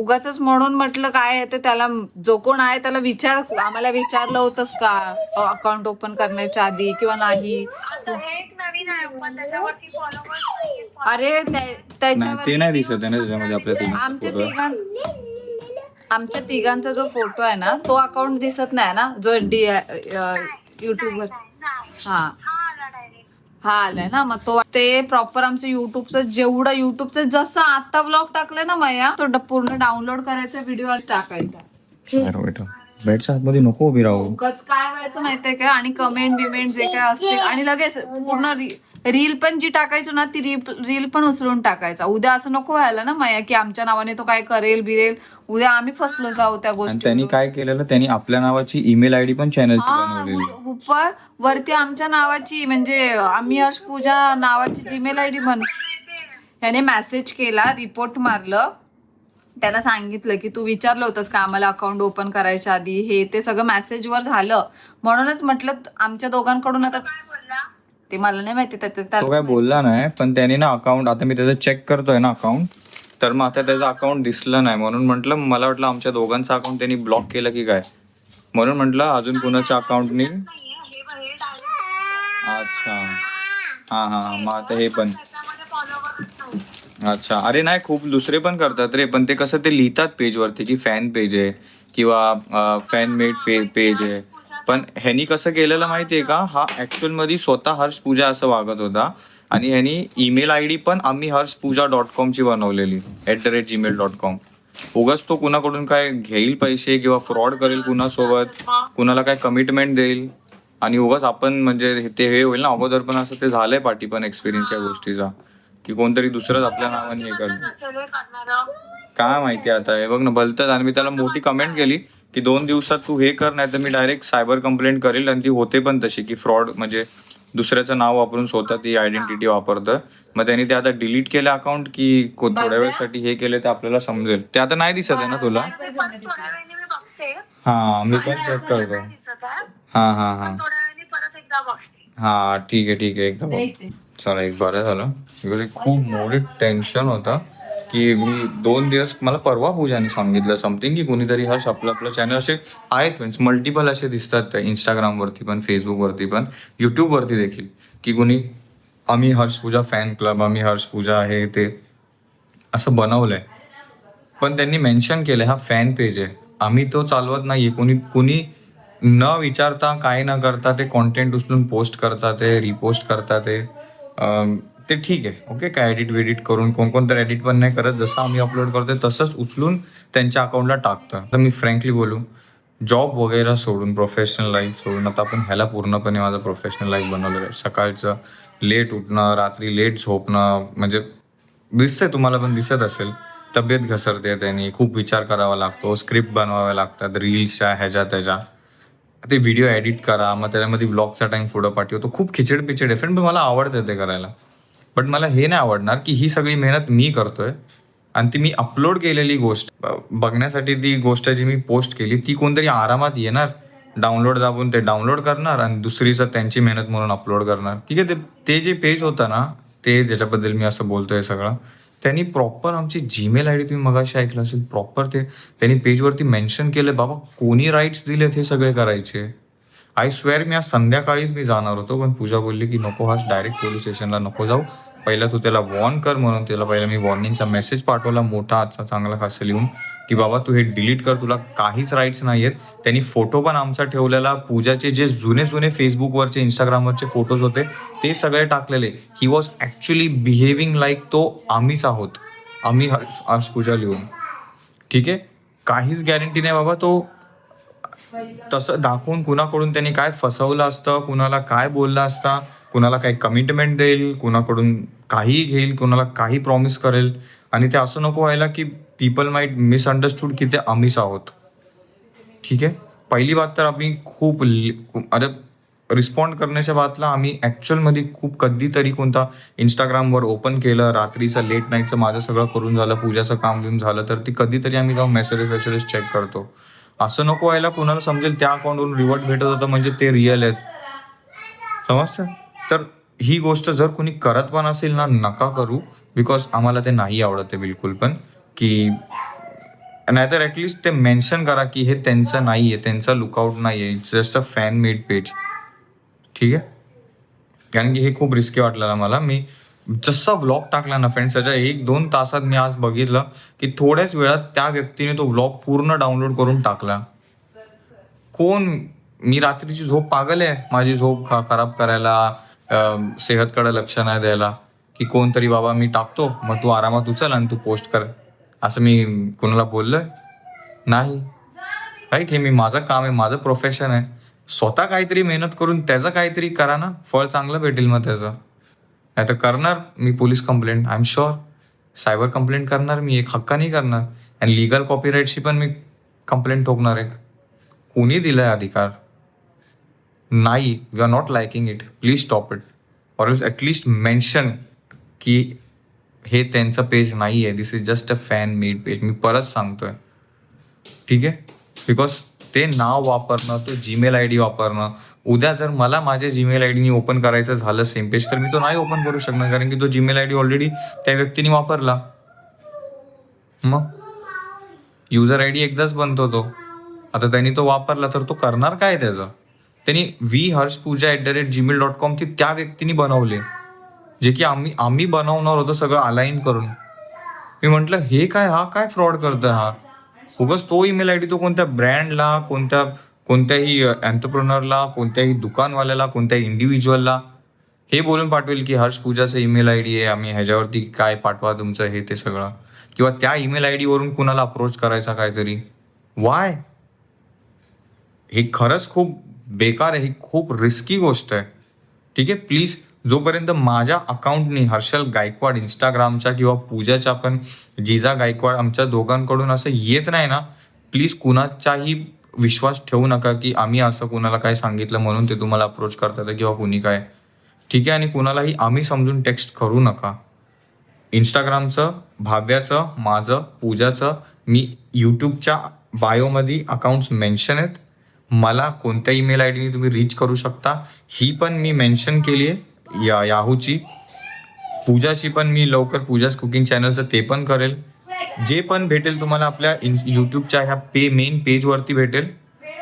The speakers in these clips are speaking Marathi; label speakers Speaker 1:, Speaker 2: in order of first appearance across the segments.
Speaker 1: उगाच म्हणून म्हटलं काय आहे ते त्याला जो कोण आहे त्याला विचार आम्हाला विचारलं होतंस का? अकाउंट ओपन करण्याच्या आधी किंवा नाही? अरे
Speaker 2: ते नाही दिसत
Speaker 1: आमच्या तिघां आमच्या तिघांचा जो फोटो आहे ना तो अकाउंट दिसत नाही ना जो डी युट्यूबवर हा.
Speaker 3: हा
Speaker 1: हा आलाय ना. मग तो ते प्रॉपर आमचं युट्यूबचं जेवढं युट्यूबचं जसं आता ब्लॉग टाकलं ना मया तो पूर्ण डाउनलोड करायचा व्हिडिओ टाकायचा.
Speaker 2: बेडच्या आतमध्ये नको उभी राहू.
Speaker 1: उगाच काय व्हायचं माहितीये का? आणि कमेंट बिमेंट जे काय असतील आणि लगेच पूर्ण रील पण जी टाकायचो ना ती रील पण उचलून टाकायचा. उद्या असं नको व्हायला ना मया की आमच्या नावाने तो काय करेल बिरेल. उद्या आम्ही फसलो जाऊ त्या
Speaker 2: आणि
Speaker 1: गोष्टी
Speaker 2: त्यांनी काय केलेलं? त्यांनी आपल्या नावाची ईमेल आयडी पण चॅनलची बनवलेली.
Speaker 1: उ- उपर वरती आमच्या नावाची म्हणजे आम्ही हर्ष पूजा नावाची जीमेल आय डी बन याने मेसेज केला रिपोर्ट मारलं. त्याला सांगितलं की तू विचारलं होतंस का आम्हाला अकाउंट ओपन करायच्या आधी? हे ते सगळं मेसेजवर झालं. म्हणूनच म्हटलं आमच्या दोघांकडून आता
Speaker 3: काय बोलला?
Speaker 1: ते मला नाही माहिती त्याचं
Speaker 2: तो काय बोलला नाही पण त्याने ना अकाउंट आता मी त्याचं चेक करतोय ना अकाउंट तर मग आता त्याचं अकाउंट दिसलं नाही. म्हणून म्हटलं मला वाटलं आमच्या दोघांचं अकाउंट त्यांनी ब्लॉक केलं की काय? म्हणून म्हटलं अजून कुणाच्या अकाउंटनी अच्छा. हा हा. मग आता हे पण. अच्छा. अरे नाही खूप दुसरे पण करतात रे. पण ते कसं ते लिहितात पेजवरती की फॅन पेज आहे किंवा फॅन मेड पेज आहे. पण ह्यानी कसं केलेलं माहितीये का? हा ऍक्च्युअलमध्ये स्वतः हर्ष पूजा असं वागत होता आणि ह्यानी ईमेल आय डी पण आम्ही हर्ष पूजा डॉट कॉमची बनवलेली. At the rate Gmail dot com उगाच तो कुणाकडून काय घेईल पैसे किंवा फ्रॉड करेल कुणासोबत कुणाला काय कमिटमेंट देईल? आणि उगाच आपण म्हणजे ते हे होईल ना अगोदर पण असं ते झालंय पाठी पण एक्सपिरियन्स या गोष्टीचा. की कोणतरी दुसरंच आपल्या नावाने हे करतं. काय माहिती आता हे बघ ना भलतंच. आणि मी त्याला मोठी कमेंट केली की दोन दिवसात तू हे कर नाही तर मी डायरेक्ट सायबर कंप्लेंट करेल आणि ती होते पण तशी की फ्रॉड म्हणजे दुसऱ्याचं नाव वापरून स्वतः ती आयडेंटिटी वापरतं. मग त्यांनी ते आता डिलीट केलं अकाउंट की को- थोड्या वेळसाठी हे केलं ते आपल्याला समजेल. ते आता नाही दिसत आहे ना तुला? हा मी पण चेक करतो. हा हा हा. हा ठीक आहे ठीक आहे. एकदम चला एक बरं झालं. बिकॉज एक खूप मोठे टेन्शन होतं की मी दोन दिवस मला परवा पूजाने सांगितलं समथिंग की कोणीतरी हर्ष आपलं आपलं चॅनल असे आहेत फ्रेंड्स मल्टिपल असे दिसतात इंस्टाग्रामवरती पण फेसबुकवरती पण यूट्यूबवरती देखील की कोणी आम्ही हर्ष पूजा फॅन क्लब आम्ही हर्ष पूजा आहे ते. असं बनवलं आहे पण त्यांनी मेन्शन केलं हा फॅन पेज आहे. आम्ही तो चालवत नाही आहे कोणी कोणी न विचारता काय न करता ते कॉन्टेंट उचलून पोस्ट करतात ते रिपोस्ट करतात ते. ते ठीक आहे. ओके काय एडिट वेडिट करून कोण तर एडिट पण नाही करत. जसं आम्ही अपलोड करतोय तसंच उचलून त्यांच्या अकाउंटला टाकतं. तर मी फ्रँकली बोलू जॉब वगैरे सोडून प्रोफेशनल लाईफ सोडून आता आपण ह्याला पूर्णपणे माझं प्रोफेशनल लाईफ बनवलं आहे. सकाळचं लेट उठणं रात्री लेट झोपणं म्हणजे दिसतंय तुम्हाला पण दिसत असेल. तब्येत घसरते त्यांनी खूप विचार करावा लागतो स्क्रिप्ट बनवाव्या लागतात रील्सच्या ह्याच्या त्याच्या. ते व्हिडिओ एडिट करा मग त्याच्यामध्ये व्लॉगचा टाइम पुढं पाठवतो खूप खिचड पिचड आहे पण मला आवडतं ते करायला. बट मला हे नाही आवडणार की ही सगळी मेहनत मी करतोय आणि ती मी अपलोड केलेली गोष्ट. बघण्यासाठी ती गोष्ट जी मी पोस्ट केली ती कोणतरी आरामात येणार डाउनलोड दाबून ते डाउनलोड करणार आणि दुसरीचं त्यांची मेहनत म्हणून अपलोड करणार. ठीक आहे ते ते जे पेज होतं ना ते ज्याच्याबद्दल मी असं बोलतोय सगळं त्यांनी प्रॉपर आमची जीमेल आय डी तुम्ही मगाशी ऐकलं असेल प्रॉपर ते त्यांनी पेजवरती मेन्शन केलं बाबा कोणी राईट्स दिलेत हे सगळे करायचे? आय स्वेअर मी आज संध्याकाळीच मी जाणार होतो पण पूजा बोलली की नको हा डायरेक्ट पोलीस स्टेशनला नको जाऊ. पहिला तू त्याला वॉर्न कर म्हणून त्याला पहिला मी वॉर्निंगचा मेसेज पाठवला मोठा आजचा चांगला खास लिहून की बाबा तू हे डिलीट कर तुला काहीच राईट्स नाही आहेत त्यांनी फोटो पण आमचा ठेवलेला पूजाचे जे जुने जुने फेसबुकवरचे इंस्टाग्रामवरचे फोटोज होते ते सगळे टाकलेले. He was actually behaving like तो आम्हीच आहोत. आम्ही हर्ष हर्ष पूजा लिहून ठीक आहे? काहीच गॅरंटी नाही बाबा तो तसं दाखवून कुणाकडून त्यांनी काय फसवलं असतं कुणाला काय बोललं असता कुणाला काही कमिटमेंट देईल कुणाकडून काही घेईल कुणाला काही प्रॉमिस करेल. आणि ते असं नको व्हायला की पीपल माईट मिसअंडरस्टूड की ते आम्हीच आहोत. ठीक आहे? पहिली बात तर आम्ही खूप अरे रिस्पॉन्ड करण्याच्या बातला आम्ही ॲक्च्युअलमध्ये खूप कधीतरी कोणता इंस्टाग्रामवर ओपन केलं. रात्रीचं लेट नाईटचं माझं सगळं करून झालं पूजाचं काम बिम झालं तर ती कधीतरी आम्ही जाऊन मेसेजेस वेसेजेस चेक करतो. असं नको व्हायला कुणाला समजेल त्या अकाउंटवरून रिवॉर्ड भेटत होतं म्हणजे ते रिअल आहेत. समजतं? तर ही गोष्ट जर कोणी करत पण असेल ना नका करू. बिकॉज आम्हाला ते नाही आवडत आहे बिलकुल पण. की नाहीतर ॲटलिस्ट ते मेन्शन करा की हे त्यांचं नाही आहे त्यांचा लुकआउट नाही आहे it's just a fan made page ठीक आहे? कारण की हे खूप रिस्की वाटलेलं मला. मी जसा व्लॉग टाकला ना फ्रेंड्स त्याच्या एक दोन तासात मी आज बघितलं की थोड्याच वेळात त्या व्यक्तीने तो व्लॉग पूर्ण डाउनलोड करून टाकला. कोण? मी रात्रीची झोप पागल आहे. माझी झोप खराब करायला सेहतकडे लक्ष नाही द्यायला की कोणतरी बाबा मी टाकतो मग तू आरामात उचल आणि तू पोस्ट कर. असं मी कोणाला बोललोय? नाही. राईट हे मी माझं काम आहे माझं प्रोफेशन आहे. स्वतः काहीतरी मेहनत करून त्याचं काहीतरी करा ना. फळ चांगलं भेटेल मग त्याचं. नाही तर करणार मी police complaint I am sure cyber complaint करणार मी एक हक्काने करणार. आणि लिगल कॉपीराईटशी पण मी कंप्लेंट ठोकणार एक. कोणी आहे अधिकार? नाही we are not liking it please stop it or else at least mention की हे त्यांचं पेज नाही आहे. This is just a fan made page मी परत सांगतोय. ठीक आहे? बिकॉज ते नाव वापरणं तो जीमेल आय डी वापरणं उद्या जर मला माझ्या जीमेल आय डीनी ओपन करायचं झालं सेम पेज तर मी तो नाही ओपन करू शकणार. कारण की तो जीमेल आय डी ऑलरेडी त्या व्यक्तीने वापरला. मग युजर आय डी एकदाच बनतो तो. आता त्यांनी तो वापरला तर तो करणार काय त्याचं? त्यांनी V Harsh Pooja at the rate Gmail dot com ती त्या व्यक्तीने बनवले. जे की आम्ही आम्ही बनवणार होतो सगळं अलाईन करून. मी म्हटलं हे काय हा काय फ्रॉड करतं हा? उगाच तो ईमेल आय डी तो कोणत्या ब्रँडला कोणत्या कोणत्याही अँटरप्रोनरला कोणत्याही दुकानवाल्याला कोणत्याही इंडिव्हिज्युअलला हे बोलून पाठवेल की हर्ष पूजाचं ईमेल आय डी आहे आम्ही ह्याच्यावरती काय पाठवा तुमचं हे ते सगळं. किंवा त्या ईमेल आय डीवरून कुणाला अप्रोच करायचा काहीतरी? वाय हे खरंच खूप बेकार आहे ही खूप रिस्की गोष्ट आहे. ठीक आहे? प्लीज जोपर्यंत माझ्या अकाउंटनी हर्षल गायकवाड इंस्टाग्रामच्या किंवा पूजाच्या पण जिजा गायकवाड आमच्या दोघांकडून असं येत नाही ना प्लीज कुणाचाही विश्वास ठेवू नका की आम्ही असं कुणाला काय सांगितलं म्हणून ते तुम्हाला अप्रोच करतात किंवा कुणी काय. ठीक आहे? आणि कुणालाही आम्ही समजून टेक्स्ट करू नका. इंस्टाग्रामचं भाव्याचं माझं पूजाचं मी यूट्यूबच्या बायोमध्ये अकाउंट्स मेन्शन आहेत. मला कोणत्या ईमेल आय डीने तुम्ही रीच करू शकता? ही पण मी मेन्शन केली आहे या याहूची. पूजाची पण मी लवकर पूजाच कुकिंग चॅनलचं ते पण करेल. जे पण भेटेल तुम्हाला आपल्या इन यूट्यूबच्या ह्या पे मेन पेजवरती भेटेल.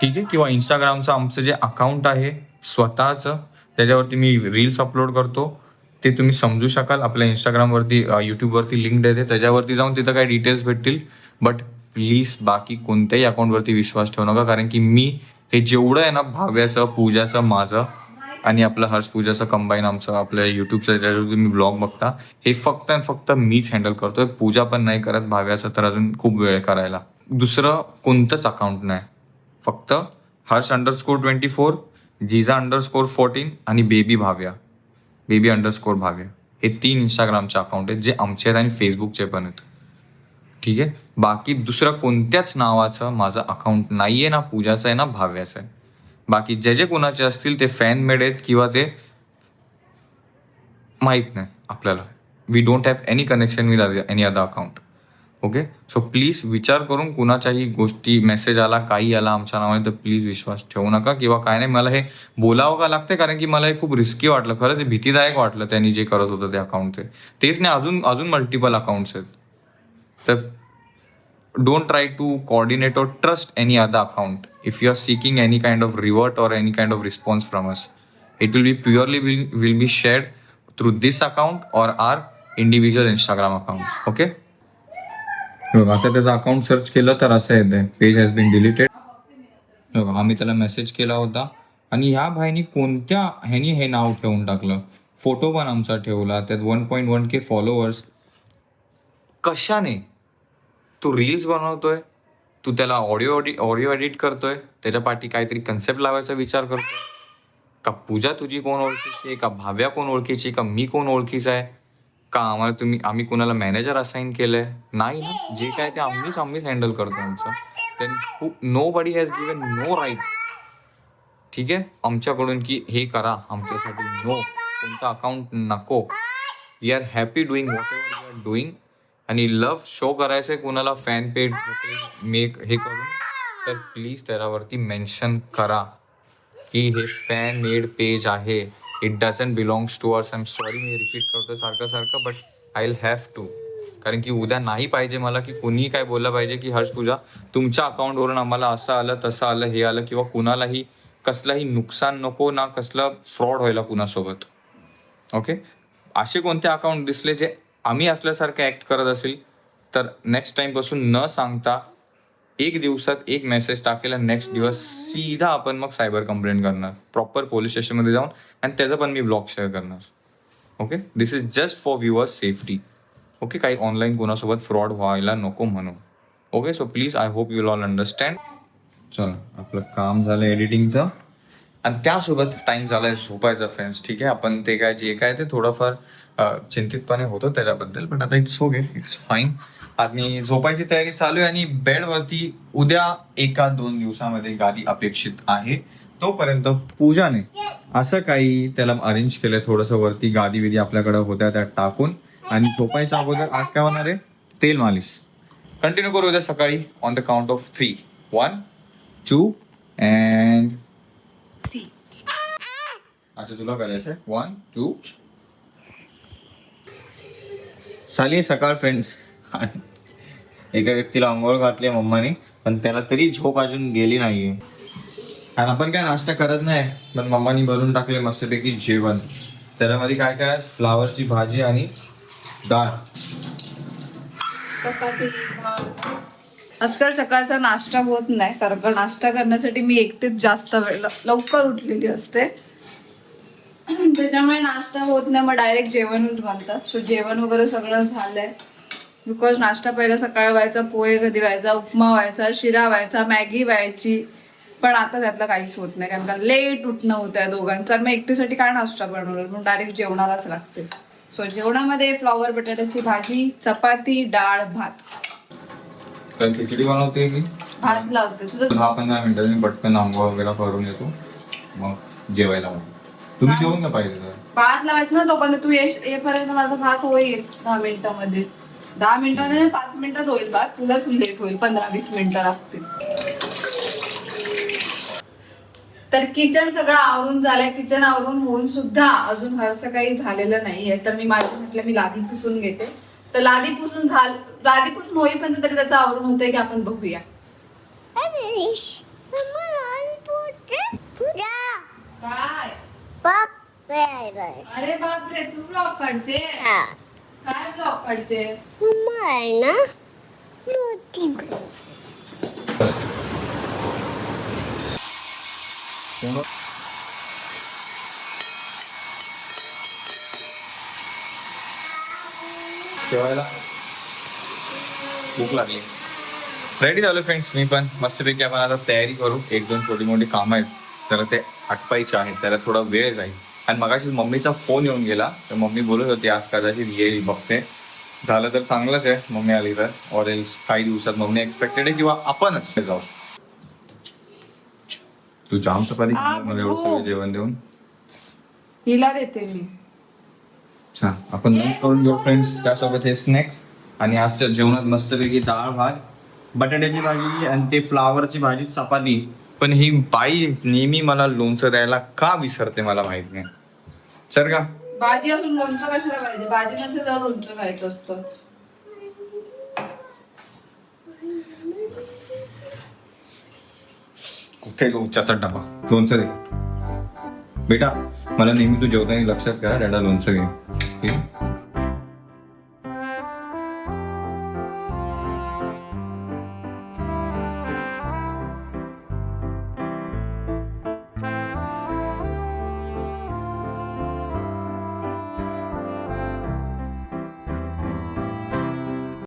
Speaker 2: ठीक आहे? किंवा इंस्टाग्रामचं आमचं जे अकाउंट आहे स्वतःचं त्याच्यावरती मी रील्स अपलोड करतो. ते तुम्ही समजू शकाल. आपल्या इंस्टाग्रामवरती यूट्यूबवरती लिंक देते. त्याच्यावरती जाऊन तिथं काही डिटेल्स भेटतील. बट प्लीज बाकी कोणत्याही अकाउंटवरती विश्वास ठेवू नका. कारण की मी हे जेवढं आहे ना भाव्याचं पूजाचं माझं आणि आपलं हर्ष पूजाचं कंबाईन आमचं आपल्या युट्यूबचं तुम्ही ब्लॉग बघता हे फक्त आणि फक्त मीच हँडल करतोय. पूजा पण नाही करत भाव्याचं तर अजून खूप वेळ करायला. दुसरं कोणतंच अकाउंट नाही. फक्त हर्ष अंडरस्कोर ट्वेंटी फोर जिजा अंडरस्कोर फोर्टीन आणि baby Bhavya. Baby underscore Bhavya. हे तीन इंस्टाग्रामचे अकाउंट आहेत जे आमचे आहेत आणि फेसबुकचे पण आहेत. ठीक आहे? बाकी दुसरं कोणत्याच नावाचं माझं अकाउंट नाही आहे ना पूजाचं आहे ना भाव्याचं आहे. बाकी जे जे कोणाचे असतील ते फॅन मेड आहेत किंवा ते माहीत नाही आपल्याला. We don't have any connection with any other account okay so please विचार करून कुणाच्याही गोष्टी मेसेज आला काही आला आमच्या नावाने तर प्लीज विश्वास ठेवू नका किंवा काय नाही मला हे बोलावं का लागते कारण की मला हे खूप रिस्की वाटलं. खरंच ते भीतीदायक वाटलं त्यांनी जे करत होतं ते अकाउंट ते. तेच नाही अजून अजून मल्टिपल अकाउंट्स आहेत. तर don't try to coordinate or trust any other account if you are seeking any kind of revert or any kind of response from us it will be purely will, will be shared through this account or our individual instagram accounts okay बघा आता त्याचं अकाउंट सर्च केलं तर असं येते पेज हॅज बीन डिलीटेड बघा आम्ही त्याला मेसेज केला होता आणि ह्या भाईनी कोणत्या ह्यानी हे नाव ठेवून टाकलं फोटो पण आमचा ठेवला त्यात one point one K followers कशाने तू रील्स बनवतोय तू त्याला ऑडिओ ऑडिओ एडिट करतोय त्याच्या पाठी काहीतरी कन्सेप्ट लावायचा विचार करतो का पूजा तुझी कोण ओळखीची आहे? का भाव्या कोण ओळखीची का मी कोण ओळखीचा आहे? का आम्हाला तुम्ही आम्ही कोणाला मॅनेजर असाइन केलंय? नाही ना. जे काय ते आम्हीच आम्हीच हँडल करतो आमचं. Then nobody has given no right ठीक आहे? आमच्याकडून की हे करा. आमच्यासाठी नो कोणतं अकाउंट नको. We are happy doing whatever we are doing आणि लव्ह शो करायचं आहे कुणाला? फॅन पेज मेक हे करून. तर प्लीज त्याच्यावरती मेन्शन करा की हे फॅन मेड पेज आहे. It doesn't belongs to ours I am sorry me repeat करतो सारखं सारखं but I will have to कारण की उद्या नाही पाहिजे मला की कुणीही काय बोललं पाहिजे की हर्ष पूजा तुमच्या अकाउंटवरून आम्हाला असं आलं तसं आलं हे आलं किंवा कुणालाही कसलाही नुकसान नको ना कसलं फ्रॉड व्हायला कुणासोबत. ओके असे कोणते अकाउंट दिसले जे आम्ही असल्यासारखं ॲक्ट करत असेल तर नेक्स्ट टाईमपासून न सांगता एक दिवसात एक मेसेज टाकेल आणि नेक्स्ट दिवस सीधा आपण मग सायबर कंप्लेंट करणार. प्रॉपर पोलीस स्टेशनमध्ये जाऊन आणि त्याचा पण मी ब्लॉग शेअर करणार. Okay this is just for viewers safety okay काही ऑनलाईन कोणासोबत फ्रॉड व्हायला नको म्हणून. Okay so please I hope you all understand चला आपलं काम झालं एडिटिंगचं आणि त्यासोबत टाइम झालाय झोपायचा फ्रेंड्स ठीक आहे? आपण ते काय जे काय ते थोडंफार चिंतितपणे होतो त्याच्याबद्दल पण आता इट्स ओके इट्स फाईन आणि झोपायची तयारी चालू आहे आणि बेडवरती उद्या एका दोन दिवसामध्ये गादी अपेक्षित आहे. तोपर्यंत पूजाने असं काही त्याला अरेंज केलंय थोडंसं वरती गादी विधी आपल्याकडे होत्या त्या टाकून. आणि झोपायच्या अगोदर आज काय होणार आहे? तेल मालिश. कंटिन्यू करू उद्या सकाळी on the count of three one two and अच्छा तुला करायचंय? वन टू साली सकाळ फ्रेंड्स एका व्यक्तीला अंघोळ घातली मम्माने पण त्याला तरी झोप अजून गेली नाहीये. आणि आपण काय नाश्ता करत नाही पण मम्मानी भरून टाकले मस्तपैकी जेवण. त्याच्यामध्ये काय काय फ्लावरची भाजी आणि डाळ
Speaker 1: चपाती आजकाल सकाळचा नाश्ता होत नाही कारण का नाश्ता करण्यासाठी मी एकटीच जास्त वेळ लवकर उठलेली असते. त्याच्यामुळे नाश्ता होत नाही मग डायरेक्ट जेवणच बनतं. सो जेवण वगैरे सगळं झालंय. बिकॉज नाश्ता पहिला सकाळी व्हायचा पोहे कधी व्हायचा उपमा व्हायचा शिरा व्हायचा मॅगी व्हायची. पण आता त्यातलं काहीच होत नाही कारण का लेट उठणं होतं आहे दोघांचं. मग एकटीसाठी काय नाश्ता बनवणार? म्हणून डायरेक्ट जेवणालाच लागते. सो जेवणामध्ये फ्लॉवर बटाट्याची भाजी चपाती डाळ भात.
Speaker 2: तर खिचडी बनवते मी
Speaker 1: भात लावते. तुझं
Speaker 2: दहा पंधरा मिनिटांनी पटकन आंघोळ वगैरे करून येतो. मग जेवायला तुम्ही जेवून घ्या पाहिजे तर.
Speaker 1: भात लावायचं ना तोपर्यंत तू येश येईपर्यंत माझा भात होईल दहा मिनिटामध्ये. दहा मिनिटामध्ये नाही, पाच मिनिटात होईल भात. तुलाच लेट होईल. पंधरा वीस मिनिटं लागतील. तर किचन सगळं आवरून झालंय. किचन आवरून होऊन सुद्धा अजून फारसं काही झालेलं नाहीये. तर मी माझं म्हटलं मी लादी पुसून घेते. तर लादी पुसून झाल लादी पुसून होईपर्यंत तरी त्याचं आवरून होतंय की आपण बघूया. काय? अरे बापरे तू ब्लॉग काढते? काय ब्लॉग काढते?
Speaker 2: जेवायला? भूक लागली. रेडी झालो फ्रेंड्स मी पण. मस्तपैकी आपण आता तयारी करू. एक दोन छोटी मोठी कामं आहेत. त्याला ते आटपायचे आहेत त्याला थोडा वेळ जाईल. आणि मगाशी मम्मीचा फोन येऊन गेला तर मम्मी बोलत होती आज कदाचित येईल बघते. झालं तर चांगलंच आहे मम्मी आली तर. ऑर एल्स काही दिवसात मम्मी एक्सपेक्टेड आहे किंवा आपणच जाऊ तू जाम मला एवढं. सगळं जेवण देऊन.
Speaker 1: हिला देते मी.
Speaker 2: छान. आपण लंच करून घेऊ फ्रेंड्स त्यासोबत हे स्नॅक्स आणि आजच्या जेवणात मस्तपैकी डाळ भात बटाट्याची भाजी आणि ते फ्लावरची भाजी चपाती. पण ही बाई नेहमी मला लोणचं द्यायला का विसरते मला माहीत नाही. सर का?
Speaker 1: भाजी असून लोणचं कशाला पाहिजे? भाजी नसेल तर लोणचं खायचं असतं.
Speaker 2: कुठे लोणच्याचा डबा? लोणचं दे. बेटा मला नेहमी तू जेवताना लक्षात करा डॅडा लोणचं घे. ठीक आहे?